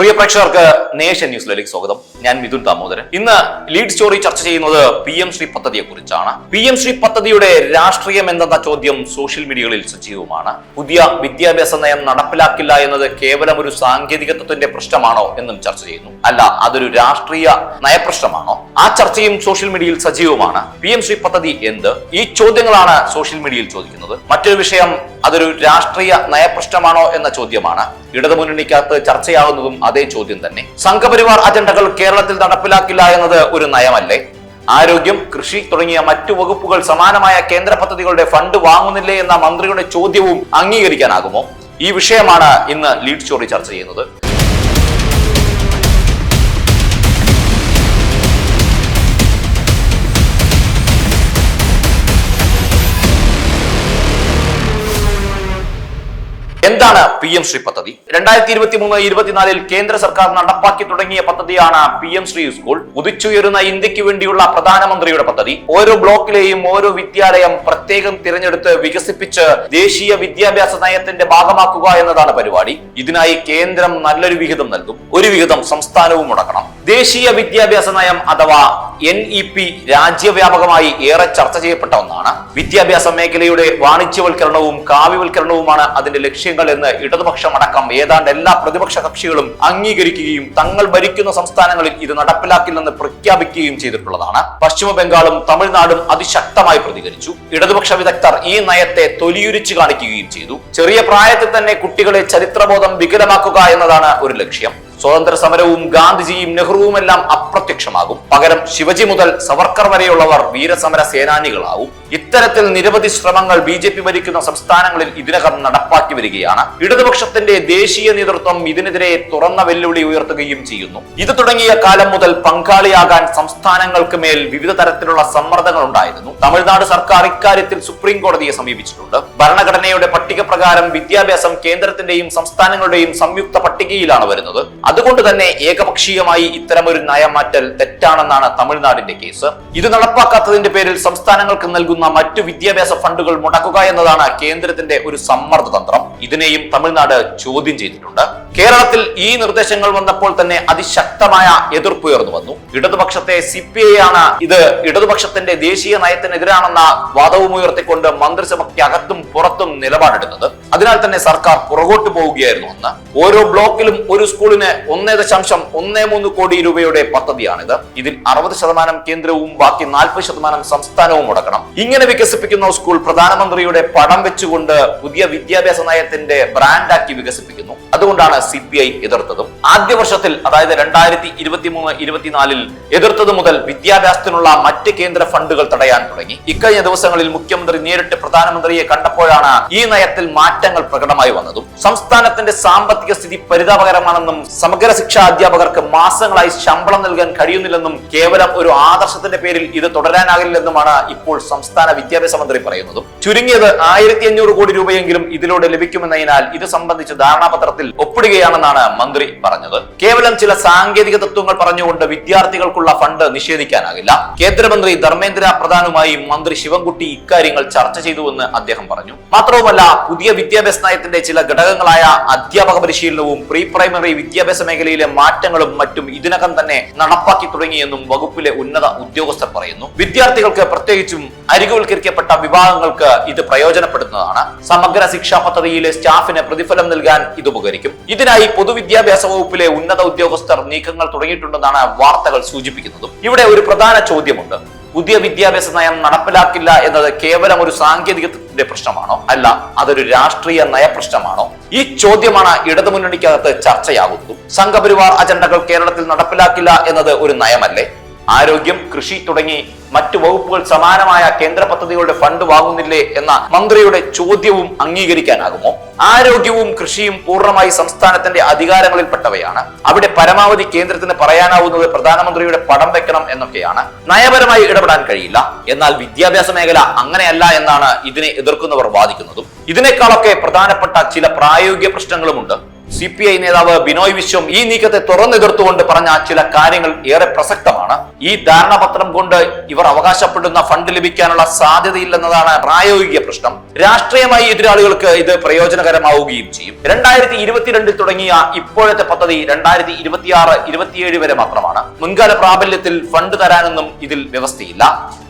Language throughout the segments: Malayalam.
പ്രിയ പ്രേക്ഷകർക്ക് നേഷൻ ന്യൂസിലേക്ക് സ്വാഗതം. ഞാൻ മിഥുൻ ദാമോദരൻ. ഇന്ന് ലീഡ് സ്റ്റോറി ചർച്ച ചെയ്യുന്നത് പി എം ശ്രീ പദ്ധതിയെ കുറിച്ചാണ്. പി എം ശ്രീ പദ്ധതിയുടെ രാഷ്ട്രീയം എന്തെന്ന ചോദ്യം സോഷ്യൽ മീഡിയകളിൽ സജീവമാണ്. പുതിയ വിദ്യാഭ്യാസ നയം നടപ്പിലാക്കില്ല എന്നത് കേവലം ഒരു സാങ്കേതികത്വത്തിന്റെ പ്രശ്നമാണോ എന്നും ചർച്ച ചെയ്യുന്നു. അല്ല അതൊരു രാഷ്ട്രീയ നയപ്രശ്നമാണോ? ആ ചർച്ചയും സോഷ്യൽ മീഡിയയിൽ സജീവമാണ്. പി എം ശ്രീ പദ്ധതി എന്ത്? ഈ ചോദ്യങ്ങളാണ് സോഷ്യൽ മീഡിയയിൽ ചോദിക്കുന്നത്. മറ്റൊരു വിഷയം അതൊരു രാഷ്ട്രീയ നയപ്രശ്നമാണോ എന്ന ചോദ്യമാണ്. ഇടതുമുന്നണിക്കകത്ത് ചർച്ചയാകുന്നതും അതേ ചോദ്യം തന്നെ. സംഘപരിവാർ അജണ്ടകൾ കേരളത്തിൽ നടപ്പിലാക്കില്ല എന്നത് ഒരു നയമല്ലേ? ആരോഗ്യം കൃഷി തുടങ്ങിയ മറ്റു വകുപ്പുകൾ സമാനമായ കേന്ദ്ര പദ്ധതികളുടെ ഫണ്ട് വാങ്ങുന്നില്ലേ എന്ന മന്ത്രിയുടെ ചോദ്യവും അംഗീകരിക്കാനാകുമോ? ഈ വിഷയമാണ് ഇന്ന് ലീഡ് സ്റ്റോറി ചർച്ച ചെയ്യുന്നത്. എന്താണ് പി എം ശ്രീ പദ്ധതി? രണ്ടായിരത്തി ഇരുപത്തി മൂന്ന് ഇരുപത്തിനാലിൽ കേന്ദ്ര സർക്കാർ നടപ്പാക്കി തുടങ്ങിയ പദ്ധതിയാണ് പി എം ശ്രീ സ്കൂൾ. ഉദിച്ചുയരുന്ന ഇന്ത്യയ്ക്ക് വേണ്ടിയുള്ള പ്രധാനമന്ത്രിയുടെ പദ്ധതി. ഓരോ ബ്ലോക്കിലെയും ഓരോ വിദ്യാലയം പ്രത്യേകം തിരഞ്ഞെടുത്ത് വികസിപ്പിച്ച് ദേശീയ വിദ്യാഭ്യാസ നയത്തിന്റെ ഭാഗമാക്കുക എന്നതാണ് പരിപാടി. ഇതിനായി കേന്ദ്രം നല്ലൊരു വിഹിതം നൽകും. ഒരു വിഹിതം സംസ്ഥാനവും മുടക്കണം. ദേശീയ വിദ്യാഭ്യാസ നയം അഥവാ എൻ ഇ പി രാജ്യവ്യാപകമായി ഏറെ ചർച്ച ചെയ്യപ്പെട്ട ഒന്നാണ്. വിദ്യാഭ്യാസ മേഖലയുടെ വാണിജ്യവൽക്കരണവും കാവ്യവൽക്കരണവുമാണ് അതിന്റെ ലക്ഷ്യങ്ങൾ എന്ന് ഇടതുപക്ഷം അടക്കം ഏതാണ്ട് എല്ലാ പ്രതിപക്ഷ കക്ഷികളും അംഗീകരിക്കുകയും തങ്ങൾ ഭരിക്കുന്ന സംസ്ഥാനങ്ങളിൽ ഇത് നടപ്പിലാക്കില്ലെന്ന് പ്രഖ്യാപിക്കുകയും ചെയ്തിട്ടുള്ളതാണ്. പശ്ചിമ ബംഗാളും തമിഴ്നാടും അതിശക്തമായി പ്രതികരിച്ചു. ഇടതുപക്ഷ വിദഗ്ധർ ഈ നയത്തെ തൊലിയുരിച്ചു കാണിക്കുകയും ചെയ്തു. ചെറിയ പ്രായത്തിൽ തന്നെ കുട്ടികളെ ചരിത്രബോധം വികലമാക്കുക എന്നതാണ് ഒരു ലക്ഷ്യം. സ്വാതന്ത്ര്യ സമരവും ഗാന്ധിജിയും നെഹ്റുവും എല്ലാം അപ്രത്യക്ഷമാകും. പകരം ശിവജി മുതൽ സവർക്കർ വരെയുള്ളവർ വീരസമര സേനാനികളാവും. ഇത്തരത്തിൽ നിരവധി ശ്രമങ്ങൾ ബി ജെ പി ഭരിക്കുന്ന സംസ്ഥാനങ്ങളിൽ ഇതിനകം നടപ്പാക്കി വരികയാണ്. ഇടതുപക്ഷത്തിന്റെ ദേശീയ നേതൃത്വം ഇതിനെതിരെ തുറന്ന വെല്ലുവിളി ഉയർത്തുകയും ചെയ്യുന്നു. ഇത് തുടങ്ങിയ കാലം മുതൽ പങ്കാളിയാകാൻ സംസ്ഥാനങ്ങൾക്ക് മേൽ വിവിധ തരത്തിലുള്ള സമ്മർദ്ദങ്ങൾ ഉണ്ടായിരുന്നു. തമിഴ്നാട് സർക്കാർ ഇക്കാര്യത്തിൽ സുപ്രീം കോടതിയെ സമീപിച്ചിട്ടുണ്ട്. ഭരണഘടനയുടെ പട്ടിക പ്രകാരം വിദ്യാഭ്യാസം കേന്ദ്രത്തിന്റെയും സംസ്ഥാനങ്ങളുടെയും സംയുക്ത പട്ടികയിലാണ് വരുന്നത്. അതുകൊണ്ട് തന്നെ ഏകപക്ഷീയമായി ഇത്തരമൊരു നയമാറ്റൽ തെറ്റാണെന്നാണ് തമിഴ്നാടിന്റെ കേസ്. ഇത് നടപ്പാക്കാത്തതിന്റെ പേരിൽ സംസ്ഥാനങ്ങൾക്ക് നൽകുന്ന മറ്റു വിദ്യാഭ്യാസ ഫണ്ടുകൾ മുടക്കുക എന്നതാണ് കേന്ദ്രത്തിന്റെ ഒരു സമ്മർദ്ദ തന്ത്രം ഇതിനെയും തമിഴ്നാട് ചോദ്യം ചെയ്തിട്ടുണ്ട്. കേരളത്തിൽ ഈ നിർദ്ദേശങ്ങൾ വന്നപ്പോൾ തന്നെ അതിശക്തമായ എതിർപ്പ് ഉയർന്നു വന്നു. ഇടതുപക്ഷത്തെ സി പി ഐ ആണ് ഇത്. ഇടതുപക്ഷത്തിന്റെ ദേശീയ നയത്തിനെതിരാണെന്ന വാദവും ഉയർത്തിക്കൊണ്ട് മന്ത്രിസഭയ്ക്ക് അകത്തും പുറത്തും നിലപാടെടുത്തത് അതിനാൽ തന്നെ സർക്കാർ പുറകോട്ട് പോവുകയായിരുന്നു അന്ന്. ഓരോ ബ്ലോക്കിലും ഒരു സ്കൂളിന് ഒന്നേ ദശാംശം ഒന്നേ മൂന്ന് കോടി രൂപയുടെ പദ്ധതിയാണിത്. ഇതിൽ അറുപത് ശതമാനം കേന്ദ്രവും ബാക്കി നാൽപ്പത് ശതമാനം സംസ്ഥാനവും മുടക്കണം. ഇങ്ങനെ വികസിപ്പിക്കുന്ന സ്കൂൾ പ്രധാനമന്ത്രിയുടെ പടം വെച്ചുകൊണ്ട് പുതിയ വിദ്യാഭ്യാസ നയത്തിന്റെ ബ്രാൻഡാക്കി വികസിപ്പിക്കുന്നു. അതുകൊണ്ടാണ് സി പി ഐ എതിർത്തതും ആദ്യ വർഷത്തിൽ അതായത് രണ്ടായിരത്തി ഇരുപത്തി മൂന്ന് ഇരുപത്തിനാലിൽ എതിർത്തത് മുതൽ വിദ്യാഭ്യാസത്തിനുള്ള മറ്റ് കേന്ദ്ര ഫണ്ടുകൾ തടയാൻ തുടങ്ങി. ഇക്കഴിഞ്ഞ ദിവസങ്ങളിൽ മുഖ്യമന്ത്രി നേരിട്ട് പ്രധാനമന്ത്രിയെ കണ്ടപ്പോഴാണ് ഈ നയത്തിൽ മാറ്റങ്ങൾ പ്രകടമായി വന്നതും. സംസ്ഥാനത്തിന്റെ സാമ്പത്തിക സ്ഥിതി പരിതാപകരമാണെന്നും സമഗ്ര ശിക്ഷാ അധ്യാപകർക്ക് മാസങ്ങളായി ശമ്പളം നൽകാൻ കഴിയുന്നില്ലെന്നും കേവലം ഒരു ആദർശത്തിന്റെ പേരിൽ ഇത് തുടരാനാകില്ലെന്നുമാണ് ഇപ്പോൾ സംസ്ഥാന വിദ്യാഭ്യാസ മന്ത്രി പറയുന്നതും. ചുരുങ്ങിയത് ആയിരത്തി അഞ്ഞൂറ് കോടി രൂപയെങ്കിലും ഇതിലൂടെ ലഭിക്കുമെന്നതിനാൽ ഇത് സംബന്ധിച്ച് ധാരണാപത്രത്തിൽ ഒപ്പിടുകയാണെന്നാണ് മന്ത്രി പറഞ്ഞത്. കേവലം ചില സാങ്കേതിക തത്വങ്ങൾ പറഞ്ഞുകൊണ്ട് വിദ്യാർത്ഥികൾക്കുള്ള ഫണ്ട് നിഷേധിക്കാനാകില്ല. കേന്ദ്രമന്ത്രി ധർമ്മേന്ദ്ര പ്രധാനുമായി മന്ത്രി ശിവൻകുട്ടി ഇക്കാര്യങ്ങൾ ചർച്ച ചെയ്തുവെന്ന് അദ്ദേഹം പറഞ്ഞു. മാത്രവുമല്ല പുതിയ വിദ്യാഭ്യാസ നയത്തിന്റെ ചില ഘടകങ്ങളായ അധ്യാപക പരിശീലനവും പ്രീ പ്രൈമറി വിദ്യാഭ്യാസ മേഖലയിലെ മാറ്റങ്ങളും മറ്റും ഇതിനകം തന്നെ നടപ്പാക്കി തുടങ്ങിയെന്നും വകുപ്പിലെ ഉന്നത ഉദ്യോഗസ്ഥർ പറയുന്നു. വിദ്യാർത്ഥികൾക്ക് പ്രത്യേകിച്ചും അരികുവൽക്കരിക്കപ്പെട്ട വിഭാഗങ്ങൾക്ക് ഇത് പ്രയോജനപ്പെടുന്നതാണ് സമഗ്ര ശിക്ഷാ പദ്ധതിയിലെ സ്റ്റാഫിന് പ്രതിഫലം നൽകാൻ ഇത് ഉപകരിക്കും. ഇതിനായി പൊതുവിദ്യാഭ്യാസ വകുപ്പിലെ ഉന്നത ഉദ്യോഗസ്ഥർ നീക്കങ്ങൾ തുടങ്ങിയിട്ടുണ്ടെന്നാണ് വാർത്തകൾ സൂചിപ്പിക്കുന്നത്. ഇവിടെ ഒരു പ്രധാന ചോദ്യമുണ്ട്. പുതിയ വിദ്യാഭ്യാസ നയം നടപ്പിലാക്കില്ല എന്നത് കേവലം ഒരു സാങ്കേതികത്തിന്റെ പ്രശ്നമാണോ? അല്ല അതൊരു രാഷ്ട്രീയ നയപ്രശ്നമാണോ ഈ ചോദ്യമാണ് ഇടതുമുന്നണിക്കകത്ത് ചർച്ചയാകുന്നത്. സംഘപരിവാർ അജണ്ടകൾ കേരളത്തിൽ നടപ്പിലാക്കില്ല എന്നത് ഒരു നയമല്ലേ? ആരോഗ്യം കൃഷി തുടങ്ങി മറ്റു വകുപ്പുകൾ സമാനമായ കേന്ദ്ര പദ്ധതികളുടെ ഫണ്ട് വാങ്ങുന്നില്ലേ എന്ന മന്ത്രിയുടെ ചോദ്യവും അംഗീകരിക്കാനാകുമോ? ആരോഗ്യവും കൃഷിയും പൂർണമായി സംസ്ഥാനത്തിന്റെ അധികാരങ്ങളിൽപ്പെട്ടവയാണ്. അവിടെ പരമാവധി കേന്ദ്രത്തിന് പറയാനാവുന്നത് പ്രധാനമന്ത്രിയുടെ പടം വെക്കണം എന്നൊക്കെയാണ്. നയപരമായി ഇടപെടാൻ കഴിയില്ല. എന്നാൽ വിദ്യാഭ്യാസ മേഖല അങ്ങനെയല്ല എന്നാണ് ഇതിനെ എതിർക്കുന്നവർ വാദിക്കുന്നതും. ഇതിനേക്കാളൊക്കെ പ്രധാനപ്പെട്ട ചില പ്രായോഗിക പ്രശ്നങ്ങളുമുണ്ട്. സി പി ഐ നേതാവ് ബിനോയ് വിശ്വം ഈ നീക്കത്തെ തുറന്നെതിർത്തുകൊണ്ട് പറഞ്ഞ ചില കാര്യങ്ങൾ ഏറെ പ്രസക്തമാണ്. ഈ ധാരണാപത്രം കൊണ്ട് ഇവർ അവകാശപ്പെടുന്ന ഫണ്ട് ലഭിക്കാനുള്ള സാധ്യതയില്ലെന്നതാണ് പ്രായോഗിക പ്രശ്നം. രാഷ്ട്രീയമായി എതിരാളികൾക്ക് ഇത് പ്രയോജനകരമാവുകയും ചെയ്യും. രണ്ടായിരത്തി ഇരുപത്തിരണ്ടിൽ തുടങ്ങിയ ഇപ്പോഴത്തെ പദ്ധതി രണ്ടായിരത്തി ഇരുപത്തിയാറ് ഇരുപത്തിയേഴ് വരെ മാത്രമാണ്. മുൻകാല പ്രാബല്യത്തിൽ ഫണ്ട് തരാനൊന്നും ഇതിൽ വ്യവസ്ഥയില്ല.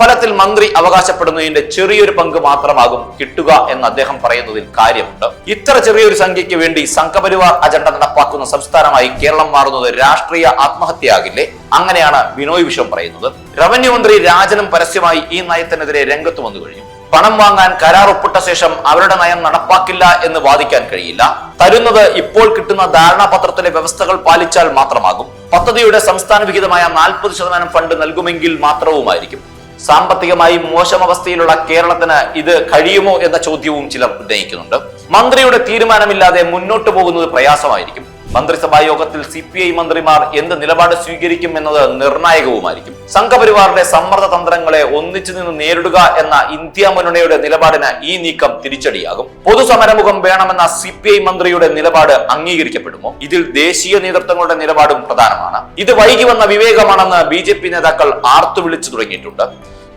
ഫലത്തിൽ മന്ത്രി അവകാശപ്പെടുന്നതിന്റെ ചെറിയൊരു പങ്ക് മാത്രമാകും കിട്ടുക എന്ന് അദ്ദേഹം പറയുന്നതിൽ കാര്യമുണ്ട്. ഇത്ര ചെറിയൊരു സംഖ്യയ്ക്ക് വേണ്ടി സംഘപരിവാർ അജണ്ട നടപ്പാക്കുന്ന സംസ്ഥാനമായി കേരളം മാറുന്നത് രാഷ്ട്രീയ ആത്മഹത്യയാകില്ലേ? അങ്ങനെയാണ് ബിനോയ് വിശ്വം പറയുന്നത്. റവന്യൂ മന്ത്രി രാജനും പരസ്യമായി ഈ നയത്തിനെതിരെ രംഗത്ത് വന്നു കഴിഞ്ഞു. പണം വാങ്ങാൻ കരാർ ഒപ്പിട്ട ശേഷം അവരുടെ നയം നടപ്പാക്കില്ല എന്ന് വാദിക്കാൻ കഴിയില്ല. തരുന്നത് ഇപ്പോൾ കിട്ടുന്ന ധാരണാപത്രത്തിലെ വ്യവസ്ഥകൾ പാലിച്ചാൽ മാത്രമാകും. പദ്ധതിയുടെ സംസ്ഥാന വിഹിതമായ നാൽപ്പത് ശതമാനം ഫണ്ട് നൽകുമെങ്കിൽ മാത്രവുമായിരിക്കും. സാമ്പത്തികമായി മോശം അവസ്ഥയിലുള്ള കേരളത്തിന് ഇത് കഴിയുമോ എന്ന ചോദ്യവും ചിലർ ഉന്നയിക്കുന്നുണ്ട്. മന്ത്രിയുടെ തീരുമാനമില്ലാതെ മുന്നോട്ടു പോകുന്നത് പ്രയാസമായിരിക്കും. മന്ത്രിസഭാ യോഗത്തിൽ സി പി ഐ മന്ത്രിമാർ എന്ത് നിലപാട് സ്വീകരിക്കും എന്നത് നിർണായകവുമായിരിക്കും. സംഘപരിവാറിന്റെ സമ്മർദ്ദ തന്ത്രങ്ങളെ ഒന്നിച്ചു നിന്ന് നേരിടുക എന്ന ഇന്ത്യ മുന്നണിയുടെ നിലപാടിന് ഈ നീക്കം തിരിച്ചടിയാകും. പൊതുസമരമുഖം വേണമെന്ന സി പി ഐ മന്ത്രിയുടെ നിലപാട് അംഗീകരിക്കപ്പെടുമോ? ഇതിൽ ദേശീയ നേതൃത്വങ്ങളുടെ നിലപാടും പ്രധാനമാണ്. ഇത് വൈകി വന്ന വിവേകമാണെന്ന് ബി ജെ പി നേതാക്കൾ ആർത്തുവിളിച്ചു തുടങ്ങിയിട്ടുണ്ട്.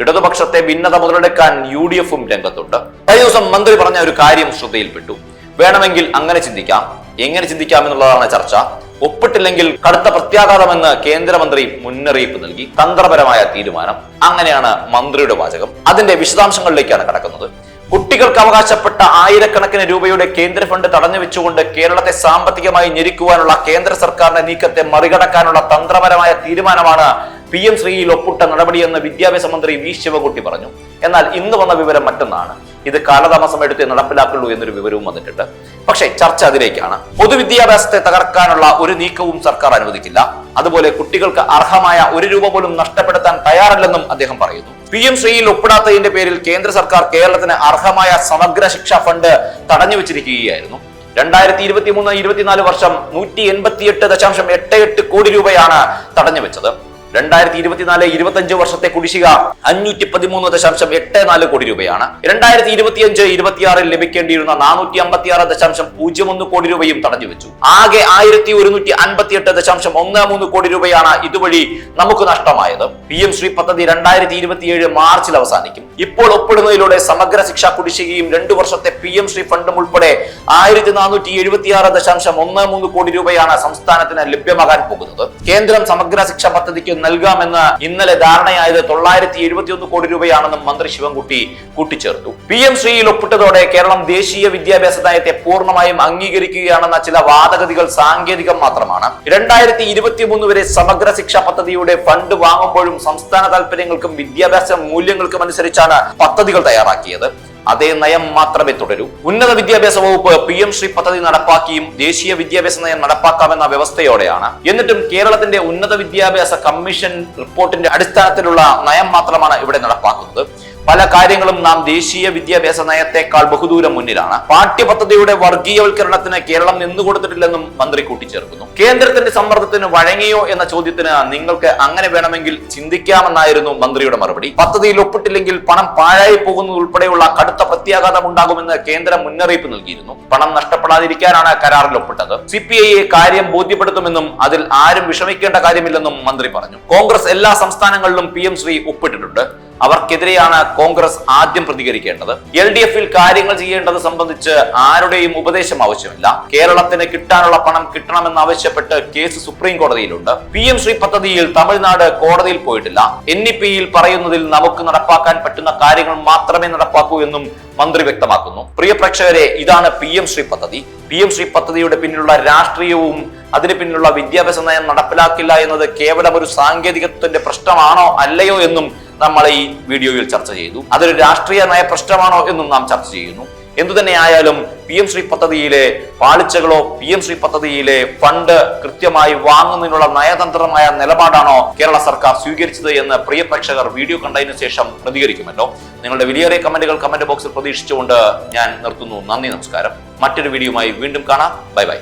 ഇടതുപക്ഷത്തെ ഭിന്നത മുതലെടുക്കാൻ യു ഡി എഫും രംഗത്തുണ്ട്. കഴിഞ്ഞ ദിവസം മന്ത്രി പറഞ്ഞ ഒരു കാര്യം ശ്രദ്ധയിൽപ്പെട്ടു. വേണമെങ്കിൽ അങ്ങനെ ചിന്തിക്കാം. എങ്ങനെ ചിന്തിക്കാമെന്നുള്ളതാണ് ചർച്ച. ഒപ്പിട്ടില്ലെങ്കിൽ കടുത്ത പ്രത്യാഘാതമെന്ന് കേന്ദ്രമന്ത്രി മുന്നറിയിപ്പ് നൽകി. തന്ത്രപരമായ തീരുമാനം. അങ്ങനെയാണ് മന്ത്രിയുടെ വാചകം. അതിന്റെ വിശദാംശങ്ങളിലേക്കാണ് കടക്കുന്നത്. കുട്ടികൾക്ക് അവകാശപ്പെട്ട ആയിരക്കണക്കിന് രൂപയുടെ കേന്ദ്ര ഫണ്ട് തടഞ്ഞു വെച്ചുകൊണ്ട് കേരളത്തെ സാമ്പത്തികമായി ഞെരുക്കുവാനുള്ള കേന്ദ്ര സർക്കാരിന്റെ നീക്കത്തെ മറികടക്കാനുള്ള തന്ത്രപരമായ തീരുമാനമാണ് പി എം ശ്രീയിൽ ഒപ്പിട്ട നടപടിയെന്ന് വിദ്യാഭ്യാസ മന്ത്രി വി ശിവകുട്ടി പറഞ്ഞു. എന്നാൽ ഇന്ന് വന്ന വിവരം മറ്റൊന്നാണ്. ഇത് കാലതാമസം എടുത്ത് നടപ്പിലാക്കുള്ളൂ എന്നൊരു വിവരവും വന്നിട്ടുണ്ട്. പക്ഷേ ചർച്ച അതിലേക്കാണ്. പൊതുവിദ്യാഭ്യാസത്തെ തകർക്കാനുള്ള ഒരു നീക്കവും സർക്കാർ അനുവദിക്കില്ല. അതുപോലെ കുട്ടികൾക്ക് അർഹമായ ഒരു രൂപ പോലും നഷ്ടപ്പെടുത്താൻ തയ്യാറല്ലെന്നും അദ്ദേഹം പറയുന്നു. പി എം ശ്രീയിൽ ഒപ്പിടാത്തതിന്റെ പേരിൽ കേന്ദ്ര സർക്കാർ കേരളത്തിന് അർഹമായ സമഗ്ര ശിക്ഷാ ഫണ്ട് തടഞ്ഞു വെച്ചിരിക്കുകയായിരുന്നു. രണ്ടായിരത്തി ഇരുപത്തി മൂന്ന് ഇരുപത്തിനാല് വർഷം നൂറ്റി എൺപത്തിയെട്ട് ദശാംശം എട്ട് എട്ട് കോടി രൂപയാണ് തടഞ്ഞു വെച്ചത്. രണ്ടായിരത്തി ഇരുപത്തിനാല് ഇരുപത്തിയഞ്ച് വർഷത്തെ കുടിശ്ശിക അഞ്ഞൂറ്റി പതിമൂന്ന് ദശാംശം എട്ട് നാല് കോടി രൂപയാണ്. രണ്ടായിരത്തി ഇരുപത്തിയഞ്ച് ഇരുപത്തിയാറിൽ ലഭിക്കേണ്ടിയിരുന്ന നാനൂറ്റി അമ്പത്തി ആറ് ദശാംശം പൂജ്യം ഒന്ന് കോടി രൂപയും തടഞ്ഞു വെച്ചു. ആകെ ആയിരത്തി ഒരുന്നൂറ്റി അൻപത്തി എട്ട് ദശാംശം ഒന്ന് മൂന്ന് കോടി രൂപയാണ് ഇതുവഴി നമുക്ക് നഷ്ടമായത്. പി എം ശ്രീ പദ്ധതി രണ്ടായിരത്തി ഇരുപത്തിയേഴ് മാർച്ചിൽ അവസാനിക്കും. ഇപ്പോൾ ഒപ്പിടുന്നതിലൂടെ സമഗ്ര ശിക്ഷാ കുടിശ്ശികയും രണ്ടു വർഷത്തെ പി എം ശ്രീ ഫണ്ടും ഉൾപ്പെടെ ആയിരത്തി നാനൂറ്റി എഴുപത്തി ആറ് ദശാംശം ഒന്ന് മൂന്ന് കോടി രൂപയാണ് സംസ്ഥാനത്തിന് ലഭ്യമാകാൻ പോകുന്നത്. കേന്ദ്രം സമഗ്ര ശിക്ഷാ പദ്ധതിക്ക് നൽകാമെന്ന് ഇന്നലെ ധാരണയായത് തൊള്ളായിരത്തി എഴുപത്തിയൊന്ന് കോടി രൂപയാണെന്നും മന്ത്രി ശിവൻകുട്ടി കൂട്ടിച്ചേർത്തു. പി എം ശ്രീയിൽ ഒപ്പിട്ടതോടെ കേരളം ദേശീയ വിദ്യാഭ്യാസ നയത്തെ പൂർണമായും അംഗീകരിക്കുകയാണെന്ന ചില വാദഗതികൾ സാങ്കേതികം മാത്രമാണ്. രണ്ടായിരത്തി വരെ സമഗ്ര ശിക്ഷാ പദ്ധതിയുടെ ഫണ്ട് വാങ്ങുമ്പോഴും സംസ്ഥാന താല്പര്യങ്ങൾക്കും വിദ്യാഭ്യാസ മൂല്യങ്ങൾക്കും അനുസരിച്ചാണ് പദ്ധതികൾ തയ്യാറാക്കിയത്. അതേ നയം മാത്രമേ തുടരൂ. ഉന്നത വിദ്യാഭ്യാസ വകുപ്പ് പി എം ശ്രീ പദ്ധതി നടപ്പാക്കിയും ദേശീയ വിദ്യാഭ്യാസ നയം നടപ്പാക്കാമെന്ന വ്യവസ്ഥയോടെയാണ്. എന്നിട്ടും കേരളത്തിന്റെ ഉന്നത വിദ്യാഭ്യാസ കമ്മീഷൻ റിപ്പോർട്ടിന്റെ അടിസ്ഥാനത്തിലുള്ള നയം മാത്രമാണ് ഇവിടെ നടപ്പാക്കുന്നത്. പല കാര്യങ്ങളും നാം ദേശീയ വിദ്യാഭ്യാസ നയത്തെക്കാൾ ബഹുദൂരം മുന്നിലാണ്. പാഠ്യപദ്ധതിയുടെ വർഗീയവൽക്കരണത്തിന് കേരളം നിന്നുകൊടുത്തിട്ടില്ലെന്നും മന്ത്രി കൂട്ടിച്ചേർക്കുന്നു. കേന്ദ്രത്തിന്റെ സമ്മർദ്ദത്തിന് വഴങ്ങിയോ എന്ന ചോദ്യത്തിന് നിങ്ങൾക്ക് അങ്ങനെ വേണമെങ്കിൽ ചിന്തിക്കാമെന്നായിരുന്നു മന്ത്രിയുടെ മറുപടി. പദ്ധതിയിൽ ഒപ്പിട്ടില്ലെങ്കിൽ പണം പാഴായി പോകുന്നത് ഉൾപ്പെടെയുള്ള കടുത്ത പ്രത്യാഘാതം ഉണ്ടാകുമെന്ന് കേന്ദ്രം മുന്നറിയിപ്പ് നൽകിയിരുന്നു. പണം നഷ്ടപ്പെടാതിരിക്കാനാണ് കരാറിൽ ഒപ്പിട്ടത്. സി പി ഐയെ കാര്യം ബോധ്യപ്പെടുത്തുമെന്നും അതിൽ ആരും വിഷമിക്കേണ്ട കാര്യമില്ലെന്നും മന്ത്രി പറഞ്ഞു. കോൺഗ്രസ് എല്ലാ സംസ്ഥാനങ്ങളിലും പി എം ശ്രീ ഒപ്പിട്ടിട്ടുണ്ട്. അവർക്കെതിരെയാണ് കോൺഗ്രസ് ആദ്യം പ്രതികരിക്കേണ്ടത്. എൽ ഡി എഫിൽ കാര്യങ്ങൾ ചെയ്യേണ്ടത് സംബന്ധിച്ച് ആരുടെയും ഉപദേശം ആവശ്യമില്ല. കേരളത്തിന് കിട്ടാനുള്ള പണം കിട്ടണമെന്ന് ആവശ്യപ്പെട്ട് കേസ് സുപ്രീം കോടതിയിലുണ്ട്. പി എം ശ്രീ പദ്ധതിയിൽ തമിഴ്നാട് കോടതിയിൽ പോയിട്ടില്ല. എൻ ഇ പിയിൽ പറയുന്നതിൽ നമുക്ക് നടപ്പാക്കാൻ പറ്റുന്ന കാര്യങ്ങൾ മാത്രമേ നടപ്പാക്കൂ എന്നും മന്ത്രി വ്യക്തമാക്കുന്നു. പ്രിയ പ്രേക്ഷകരെ ഇതാണ് പി എം ശ്രീ പദ്ധതി പി എം ശ്രീ പദ്ധതിയുടെ പിന്നിലുള്ള രാഷ്ട്രീയവും അതിന് പിന്നിലുള്ള വിദ്യാഭ്യാസ നയം നടപ്പിലാക്കില്ല എന്നത് കേവലം ഒരു സാങ്കേതികത്വത്തിന്റെ പ്രശ്നമാണോ അല്ലയോ എന്നും നമ്മൾ ഈ വീഡിയോയിൽ ചർച്ച ചെയ്തു. അതൊരു രാഷ്ട്രീയ നയ പ്രശ്നമാണോ എന്നും നാം ചർച്ച ചെയ്യുന്നു. എന്തുതന്നെയായാലും പി എം ശ്രീ പദ്ധതിയിലെ പാളിച്ചകളോ പി എം ശ്രീ പദ്ധതിയിലെ ഫണ്ട് കൃത്യമായി വാങ്ങുന്നതിനുള്ള നയതന്ത്രമായ നിലപാടാണോ കേരള സർക്കാർ സ്വീകരിച്ചത് എന്ന് പ്രിയ പ്രേക്ഷകർ വീഡിയോ കണ്ടതിനു ശേഷം പ്രതികരിക്കുമല്ലോ. നിങ്ങളുടെ വിലയേറിയ കമന്റുകൾ കമന്റ് ബോക്സിൽ പ്രതീക്ഷിച്ചുകൊണ്ട് ഞാൻ നിർത്തുന്നു. നന്ദി നമസ്കാരം. മറ്റൊരു വീഡിയോയുമായി വീണ്ടും കാണാം. Bye bye.